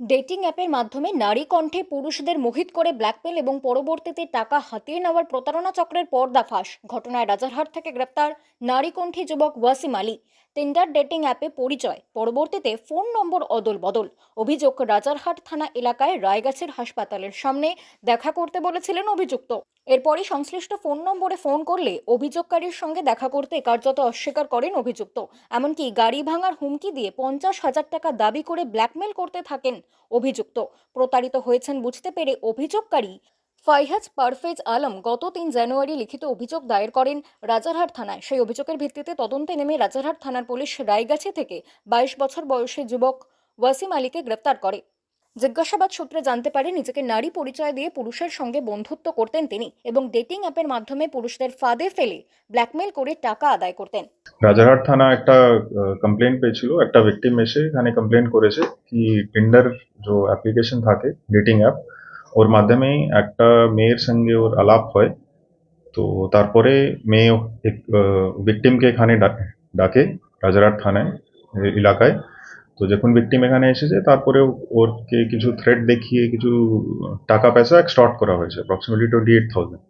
Dating অ্যাপের মাধ্যমে নারী কণ্ঠে পুরুষদের মোহিত করে ব্ল্যাকমেল এবং পরবর্তীতে টাকা হাতিয়ে নেওয়ার প্রতারণা চক্রের পর্দাফাঁস ঘটনায় রাজারহাট থেকে গ্রেপ্তার নারী কণ্ঠী যুবক ওয়াসিম আলী। টেন্ডার ডেটিং অ্যাপে পরিচয়। পরবর্তীতে ফোন নম্বর অদল বদল। অভিযোগ, রাজারহাট থানা এলাকায় রায়গাছের হাসপাতালের সামনে দেখা করতে বলেছিলেন অভিযুক্ত। এরপরই সংশ্লিষ্ট ফোন নম্বরে ফোন করলে অভিযোগকারীর সঙ্গে দেখা করতে কার্যত অস্বীকার করেন অভিযুক্ত। এমনকি গাড়ি ভাঙার হুমকি দিয়ে পঞ্চাশ হাজার টাকা দাবি করে ব্ল্যাকমেল করতে থাকেন অভিযুক্ত। প্রতারিত হয়েছেন বুঝতে পেরে অভিযোগকারী ফাইহাজ পারফেজ আলম গত তিন জানুয়ারি লিখিত অভিযোগ দায়ের করেন রাজারহাট থানায়। সেই অভিযোগের ভিত্তিতে তদন্তে নেমে রাজারহাট থানার পুলিশ রায়গাছি থেকে বাইশ বছর বয়সী যুবক ওয়াসিম আলীকে গ্রেপ্তার করে। জিজ্ঞাসাবাদ সূত্রে জানতে পারে, নিজেকে নারী পরিচয় দিয়ে পুরুষের সঙ্গে বন্ধুত্ব করতেন তিনি এবং ডেটিং অ্যাপের মাধ্যমে পুরুষদের ফাঁদে ফেলে ব্ল্যাকমেল করে টাকা আদায় করতেন। রাজারহাট থানা একটা কমপ্লেন পেয়েছিল। একটা ভিকটিম এসে এখানে কমপ্লেন করেছে কি টিন্ডার যে অ্যাপ্লিকেশন থাকে ডেটিং অ্যাপ ওর মাধ্যমে একটা মেয়ের সঙ্গে ওর আলাপ হয়। তো তারপরে মেয়ে ভিকটিমকে এখানে ডাকে রাজারহাট থানায় এলাকায়। তো যখন ভিকটিম এখানে এসেছে তারপরে ওরকে কিছু থ্রেট দেখিয়ে কিছু টাকা পয়সা এক্সটর্ট করা হয়েছে অ্যাপ্রক্সিমেটলি টোয়েন্টি এইট থাউজেন্ড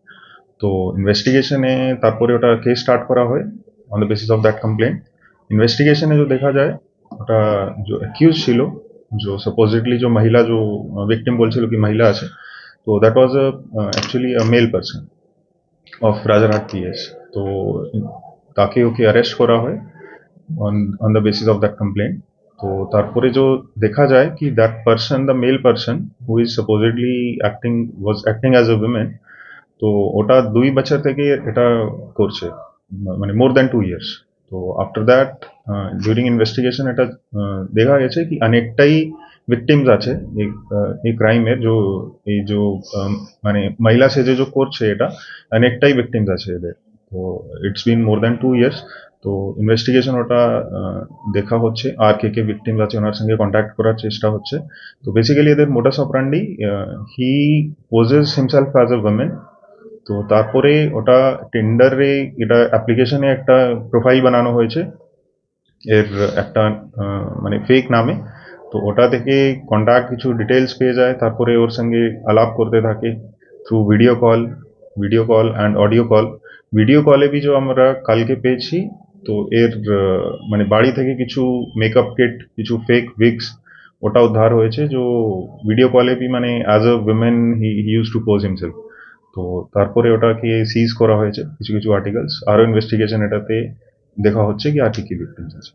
তো ইনভেস্টিগেশনে তারপরে ওটা কেস স্টার্ট করা হয় on the basis of that complain ইনভেস্টিগেশনে जो देखा जाए ওটা जो অ্যাকিউজ ছিল जो सपोजिटली जो महिला जो विक्टिम বলছিল কি মহিলা আছে তো that was actually a male person of Rajarhat PS তো তাকে ওকে অ্যারেস্ট করা হয় on on the basis of that complain তো তারপরে যে দেখা যায় কি that person the male person who is supposedly acting was acting as a women তো ওটা দুই বছর থেকে এটা করছে মানে মোর দ্যান টু ইয়ার্স তো আফটার দ্যাট ডিউরিং ইনভেস্টিগেশন এটা আহ, দেখা গেছে কি অনেকটাই ভিকটিমস আছে এই আহ, এই ক্রাইমের যে এই যে আহ, মানে মহিলা সেজে যে করছে এটা অনেকটাই ভিকটিমস আছে এদের তো it's been more than two years তো ইনভেস্টিগেশন ওটা দেখা হচ্ছে। আর কে কে ভিকটিমস আছে ওনার সঙ্গে কন্ট্যাক্ট করার চেষ্টা হচ্ছে। তো বেসিক্যালি এদের modus operandi he poses himself as a woman তো তারপরে ওটা টেন্ডারে এটা অ্যাপ্লিকেশনে একটা প্রোফাইল বানানো হয়েছে। এর একটা মানে ফেক নামে। তো ওটা থেকে কন্ট্যাক্ট কিছু ডিটেলস পেয়ে যায়। তারপরে ওর সঙ্গে আলাপ করতে থাকে through video call video call and audio call video কলে যে আমরা কালকে পেয়েছি, তো এর মানে বাড়ি থেকে কিছু মেকআপ কিট কিছু ফেক উইগস ওটা উদ্ধার হয়েছে, যে ভিডিও কলে বি মানে as a women he use to pose himself তো তারপরে ওটাকে সিজ করা হয়েছে, কিছু কিছু আর্টিকেলস আরও ইনভেস্টিগেশন এটাতে দেখা হচ্ছে কি আর কি কি ভিকটিমস আছে।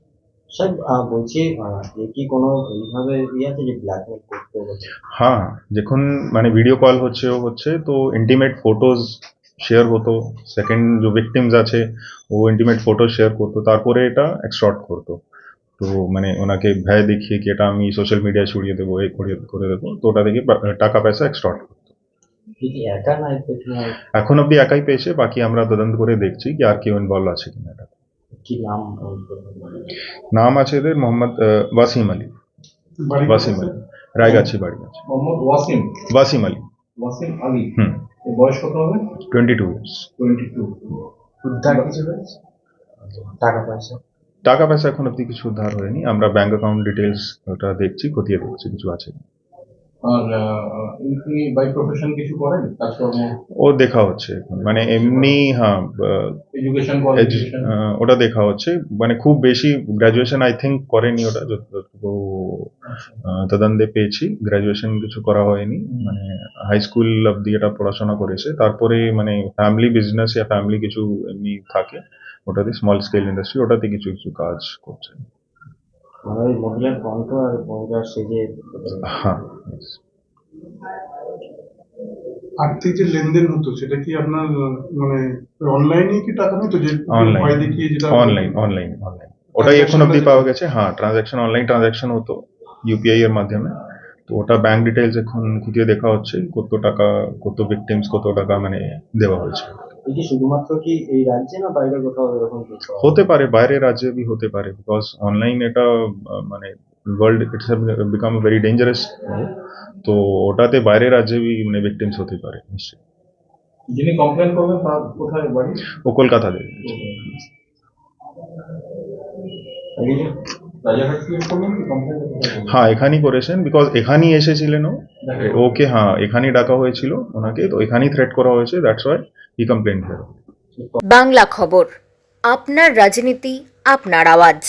স্যার আহ, বলছি আহ, এ কি কোনো এইভাবে ইয়ে আছে যে ব্ল্যাকমেল করতে হ্যাঁ যখন মানে ভিডিও কল হচ্ছে ও হচ্ছে তো ইন্টিমেট ফটোজ শেয়ার হতো। সেকেন্ড যে ভিকটিমস আছে ও ইন্টিমেট ফটো শেয়ার করতো। তারপরে এটা এক্সটর্ট করতো। তো মানে ওনাকে ভয় দেখিয়ে কি এটা আমি সোশ্যাল মিডিয়ায় ছড়িয়ে দেবো এ করে করে দেবো? তো ওটা থেকে টাকা পয়সা এক্সটর্ট করতো। এখন অব্দি একাই পেয়েছে বাকি আমরা তদন্ত করে দেখছি কি আর কেউ ইনভলভ আছে কিনা এটা। কি নাম নাম আছে এদের মোহাম্মদ ওয়াসিম আলী। ওয়াসিম আলী রায়গাছি বাড়ি আছে। মোহাম্মদ ওয়াসিম। ওয়াসিম আলী। ওয়াসিম আলী। হুম। বয়স কত হবে? Twenty two years. Twenty two উদ্ধার কিছু হয়েছে? টাকা পয়সা? টাকা পয়সা এখন অব্দি কিছু উদ্ধার হয়নি। আমরা ব্যাংক অ্যাকাউন্ট ডিটেলস ওটা দেখছি খতিয়ে দেখছি কিছু আছে আর ইনি বাই প্রফেশন কিছু করেন? কাজকর্ম? ও দেখা হচ্ছে এখন। মানে এমনি হ্যাঁ এডুকেশন ওটা দেখা হচ্ছে। মানে খুব বেশি গ্রাজুয়েশন আই থিঙ্ক করেনি ওটা যতটুকু তদন্তে পেয়েছি। গ্রাজুয়েশন কিছু করা হয়নি। মানে হাই স্কুল অব্দি এটা পড়াশোনা করেছে। তারপরে মানে ফ্যামিলি বিজনেস ইয়া ফ্যামিলি কিছু এমনি থাকে। ওটাতে স্মল স্কেল ইন্ডাস্ট্রি ওটাতে কিছু কিছু কাজ করছে। মানে ওই মহিলার কণ্ঠ আর মহিলার সেজে হ্যাঁ। আর্থিক যে লেনদেন হতো সেটা কি আপনার মানে অনলাইনে কি টাকা নিত? যে. ভয় দেখিয়ে যেটা অনলাইন অনলাইন অনলাইন ওটাই এখন অব্দি পাওয়া গেছে। হ্যাঁ ট্রানজাকশন অনলাইন ট্রানজাকশন হতো ইউপিআই এর মাধ্যমে। তো ওটা ব্যাংক ডিটেলস এখন খুঁটিয়ে দেখা হচ্ছে কত টাকা কত ভিকটিমস কত টাকা মানে দেওয়া হয়েছে। এই কি শুধুমাত্র কি এই রাজ্যে না বাইরে কোথাও এরকম কিছু হতে পারে বাইরের রাজ্যে বি হতে পারে বিকজ অনলাইন এটা মানে world it's become very dangerous তো ওটাতে বাইরের রাজ্যে বি মানে ভিকটিমস হতে পারে নিশ্চয়ই। যিনি কমপ্লেন করবেন তার কোথায় বাড়ি? ও কলকাতাতে? হ্যাঁ এখানেই করেছেন বিকজ এখানেই এসেছিলেন ও। ওকে হ্যাঁ এখানেই ডাকা হয়েছিল ওনাকে তো এখানেই থ্রেট করা হয়েছে that's why he complain Bangla খবর আপনার রাজনীতি আপনার আওয়াজ।